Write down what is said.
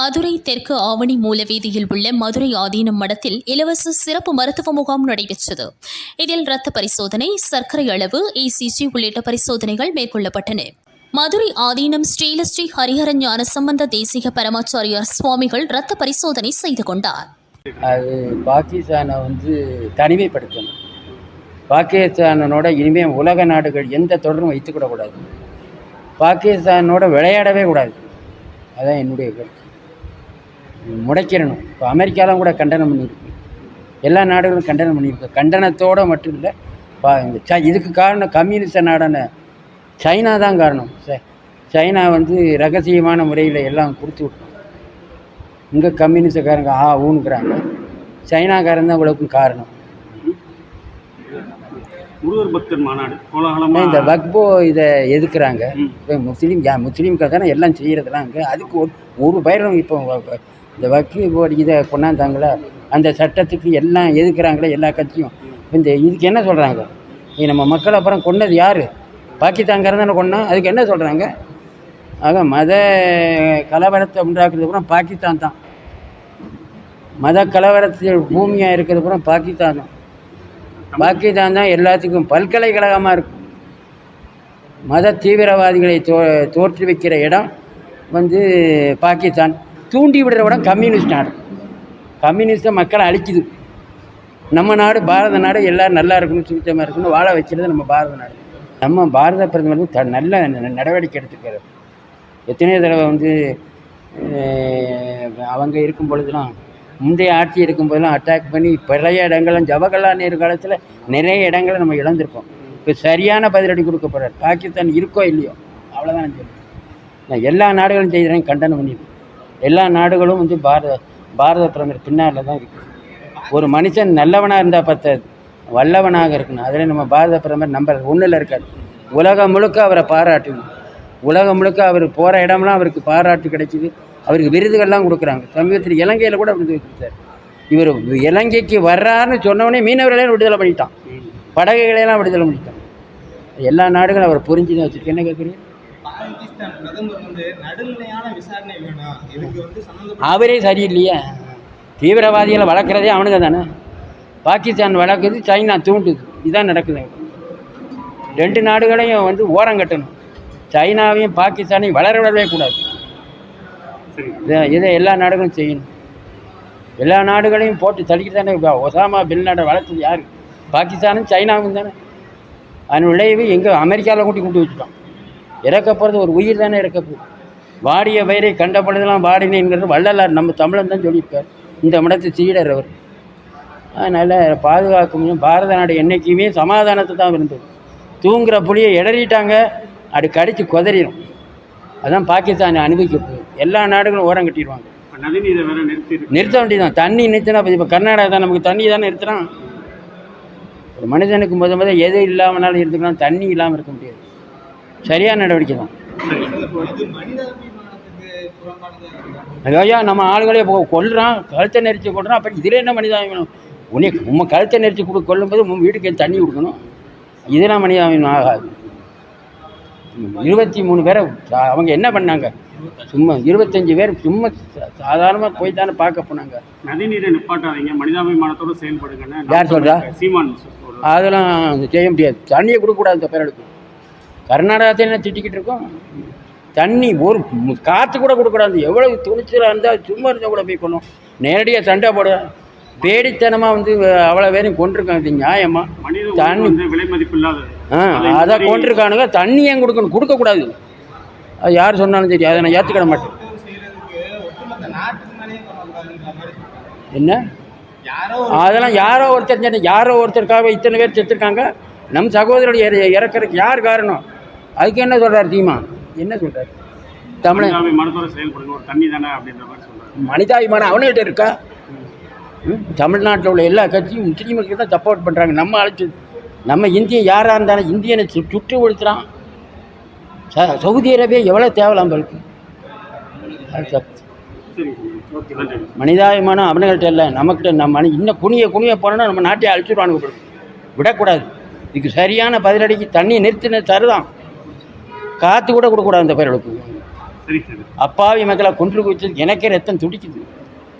மதுரை தெற்கு ஆவணி மூலவீதியில் உள்ள மதுரை ஆதீனம் மடத்தில் இலவச சிறப்பு மருத்துவ முகாம் நடைபெற்றது. இதில் இரத்த பரிசோதனை சர்க்கரை அளவு இசிஜி உள்ளிட்ட பரிசோதனைகள் மேற்கொள்ளப்பட்டன. மதுரை ஆதீனம் ஸ்ரீலஸ்ரீ ஹரிஹர ஞான சம்பந்த தேசிக பரமாச்சாரியார் சுவாமிகள் இரத்த பரிசோதனை செய்து கொண்டார். அது பாகிஸ்தானை வந்து தனிமைப்படுத்தணும். பாகிஸ்தானோட இனிமேல் உலக நாடுகள் எந்த தொடரும் வைத்துக்கிடக்கூடாது பாகிஸ்தானோட விளையாடவே கூடாது. அதான் என்னுடைய கருத்து. முடைக்கிறணும் இப்போ அமெரிக்காலாம் கூட கண்டனம் பண்ணியிருக்கு. எல்லா நாடுகளும் கண்டனம் பண்ணியிருக்கு. கண்டனத்தோடு மட்டும் இல்லை பா இந்த ச இதுக்கு காரணம் கம்யூனிஸ்ட நாடான சைனா தான் காரணம். ச சைனா வந்து ரகசியமான முறையில் எல்லாம் கொடுத்து விட்டோம். இங்கே கம்யூனிஸ்டக்காரங்க ஆ ஊனுக்குறாங்க சைனாக்காரன் தான் இவ்வளவுக்கும் காரணம். முருகர் பக்தர் மாநாடு இந்த வக்போ இதை எதுக்குறாங்க. இப்போ முஸ்லீம் முஸ்லீம்காக தானே எல்லாம் செய்கிறதெல்லாம் அங்கே. அதுக்கு ஒரு ஒரு பயிரும் இப்போ இந்த வக்கி போர்டு இதை கொண்டாந்தாங்களா? அந்த சட்டத்துக்கு எல்லாம் எதுக்குறாங்களே எல்லா கட்சியும். இந்த இதுக்கு என்ன சொல்கிறாங்க நம்ம மக்கள் அப்புறம் கொன்னது யார்? பாகிஸ்தான்காரன் தானே கொண்டோம் அதுக்கு என்ன சொல்கிறாங்க ஆக மத கலவரத்தை உண்டாக்குறது கூட பாகிஸ்தான் தான். மத கலவரத்தில் பூமியாக இருக்கிறது கூட பாகிஸ்தான் தான். பாகிஸ்தான் தான் எல்லாத்துக்கும் பல்கலைக்கழகமாக இருக்கும். மத தீவிரவாதிகளை தோ தோற்றுவிக்கிற இடம் வந்து பாகிஸ்தான் தூண்டி விடுற இடம் கம்யூனிஸ்ட் நாடு. கம்யூனிஸ்ட்டை மக்களை அழிக்குது. நம்ம நாடு பாரத நாடு எல்லோரும் நல்லா இருக்கணும் சுத்தமாக இருக்கணும். வாழ வைக்கிறது நம்ம பாரத நாடு. நம்ம பாரத பிரதமர் வந்து த நல்ல நடவடிக்கை எடுத்துக்கிறார். எத்தனையோ தடவை வந்து அவங்க இருக்கும் பொழுதுலாம் முந்தைய ஆட்சி இருக்கும் போதெல்லாம் அட்டாக் பண்ணி பழைய இடங்களும் ஜவஹர்லால் நேரு காலத்தில் நிறைய இடங்களை நம்ம இழந்திருக்கோம். இப்போ சரியான பதிலடி கொடுக்கப்படுறார் பாகிஸ்தான் இருக்கோ இல்லையோ? அவ்வளோதான் நான் நான் எல்லா நாடுகளும் செய்கிறேன் கண்டனம் பண்ணியிருக்கேன் எல்லா நாடுகளும் வந்து பாரத பாரத பிரதமர் பின்னால் தான் இருக்குது ஒரு மனுஷன் நல்லவனாக இருந்தால் பத்தாது வல்லவனாக இருக்கணும். அதில் நம்ம பாரத பிரதமர் நம்பர் ஒன்றில் இருக்கார். உலகம் முழுக்க அவரை பாராட்டணும். உலகம் முழுக்க அவர் போகிற இடம்லாம் அவருக்கு பாராட்டு கிடைச்சிது. அவருக்கு விருதுகள்லாம் கொடுக்குறாங்க. சமீபத்தில் இலங்கையில் கூட விருது கொடுத்தார். இவர் இலங்கைக்கு வர்றாருன்னு சொன்னவொடனே மீனவர்களையும் விடுதலை பண்ணிட்டான். படகுகளையெல்லாம் விடுதலை பண்ணிட்டான். எல்லா நாடுகளும் அவர் புரிஞ்சு தான் வச்சுருக்கு. என்ன கேட்குறீங்க அவரே சரியில்லையே. தீவிரவாதிகளை வளர்க்குறதே அவனுங்க தானே. பாகிஸ்தான் வளர்க்குது சைனா தூண்டுது. இதுதான் நடக்குது. ரெண்டு நாடுகளையும் வந்து ஓரம் கட்டணும். சைனாவையும் பாகிஸ்தானையும் வளர விடவே கூடாது. இதை எல்லா நாடுகளும் செய்யணும். எல்லா நாடுகளையும் போட்டு தடுக்கிட்டு தானே ஒசாமா பின் நாடை வளர்த்தது யார்? பாகிஸ்தானும் சைனாவும் தானே. அதன் விளைவு எங்கே அமெரிக்காவில் கூட்டி கொண்டு வச்சுட்டான். இறக்க போகிறது ஒரு உயிர் தானே இறக்க போகுது. வாடிய வயிறை கண்ட பொழுதெல்லாம் வாடினேங்கிறது வள்ளலார் நம்ம தமிழன் தான் சொல்லியிருக்கார். இந்த மடத்து சீடர் அவர். அதனால் பாதுகாக்கணும் பாரத நாடு என்றைக்குமே சமாதானத்தை தான் இருந்தது தூங்குற புளியை இடறிட்டாங்க அது கடித்து குதறிடும் அதான் பாகிஸ்தான் அனுபவிக்க போகுது. எல்லா நாடுகளும் ஓரம் கட்டிடுவாங்க. நிறுத்தி வேண்டியதான் தண்ணி நிறுத்தினா இப்போ கர்நாடகா தான் நமக்கு தண்ணி தானே நிறுத்துறான். ஒரு மனுஷனுக்கு முத முத எது இல்லாமனாலும் இருந்துக்கலாம் தண்ணி இல்லாமல் இருக்க முடியாது. சரியான நடவடிக்கை தான். ஐயா நம்ம ஆளுகளே இப்போ கொல்றான் கழுத்தை நெரிச்சு கொள்றான் அப்போ இதில் என்ன மனிதாபிமானம்? உன்னை உம்ம கழுத்தை நெரிச்சு கொடு கொல்லும்போது உன் வீட்டுக்கு தண்ணி கொடுக்கணும். இதெல்லாம் மனிதாபிமானம் ஆகாது. இருபத்தி மூணு பேரை அவங்க என்ன பண்ணாங்க? சும்மா இருபத்தஞ்சி பேர் சும்மா சாதாரணமாக போய் தானே பார்க்க போனாங்க. நதிநீரை நிப்பாட்டாதீங்க மனிதாபிமானத்தோட செயல்படுங்கன்னு யார் சொல்றா? சீமான். அதெல்லாம் செய்ய முடியாது. தண்ணியை கொடுக்கக்கூடாது இந்த பேரலுக்கு கர்நாடகத்தை என்ன திட்டிக்கிட்டு இருக்கோம்? தண்ணி ஒரு காற்று கூட கொடுக்கக்கூடாது. எவ்வளவு துணிச்சலாக இருந்தால் சும்மா இருந்தால் கூட போய் கொள்ளும். நேரடியாக சண்டை போட. பேடித்தனமாக வந்து அவ்வளோ பேரையும் கொண்டிருக்காங்க இது நியாயமா? தண்ணி- விலை மதிப்பு இல்லாதது ஆ அதை கொண்டிருக்கானுங்க தண்ணி ஏன் கொடுக்கணும்? கொடுக்கக்கூடாது. அது யார் சொன்னாலும் சரி. அதை நான் ஏற்றுக்கிட மாட்டேன். என்ன? அதெல்லாம் யாரோ ஒருத்தர் யாரோ ஒருத்தருக்காக இத்தனை பேர் செத்துருக்காங்க. நம் சகோதரருடைய இற- இறக்கறதுக்கு யார் காரணம்? அதுக்கு என்ன சொல்றார் தீமா என்ன சொல்றாரு? தமிழன் மனிதாபிமானம் அவனுகிட்ட இருக்கா? ம்? தமிழ்நாட்டில் உள்ள எல்லா கட்சியும் முஸ்லீமுக்கு தான் சப்போர்ட் பண்ணுறாங்க நம்ம அழைச்சி நம்ம இந்தியன் யாராக இருந்தாலும் இந்தியனை சு சுட்டு ஒழுத்துறான். ச சவுதி அரேபியா எவ்வளோ தேவலாம் இருக்கு மனிதாபிமானம் அவனுங்கள்ட்ட இல்லை. நமக்கிட்ட நம்ம இன்னும் குனிய குனிய போனோன்னா நம்ம நாட்டை அழிச்சிடுவானுங்க. விடக்கூடாது. இதுக்கு சரியான பதிலடிக்கு தண்ணி நிறுத்தின தருதான் காற்று கூட கொடுக்கக்கூடாது சரி சரி. அப்பாவி மக்களை கொன்று குவிச்சது எனக்கே ரத்தம் துடிக்குது.